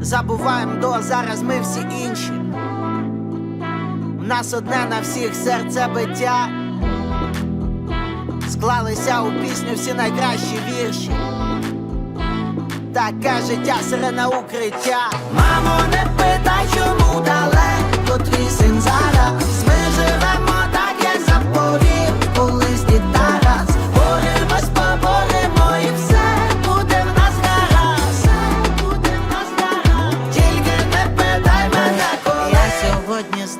забуваємо до зараз ми всі інші. У нас одне на всіх серце биття. Склалися у пісню всі найкращі вірші. Таке життя сирена укриття. Мамо, не питай, чому далеко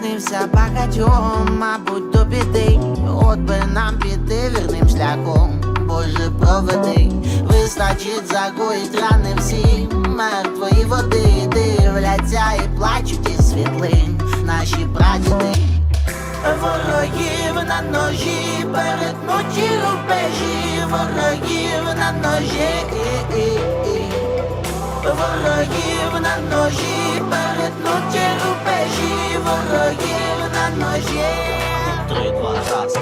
сьогодні снився багатьом, мабуть, до біди. От би нам піти вірним шляхом. Боже, проведи, вистачить загоїть рани всі мертвої води дивляться і плачуть із світлин наші прадіди. Ворогів на ножі, перетнуті рубежі, ворогів на ножі, ворогів на ножі, перетнуті ворогів на ножі. Три, два, раз.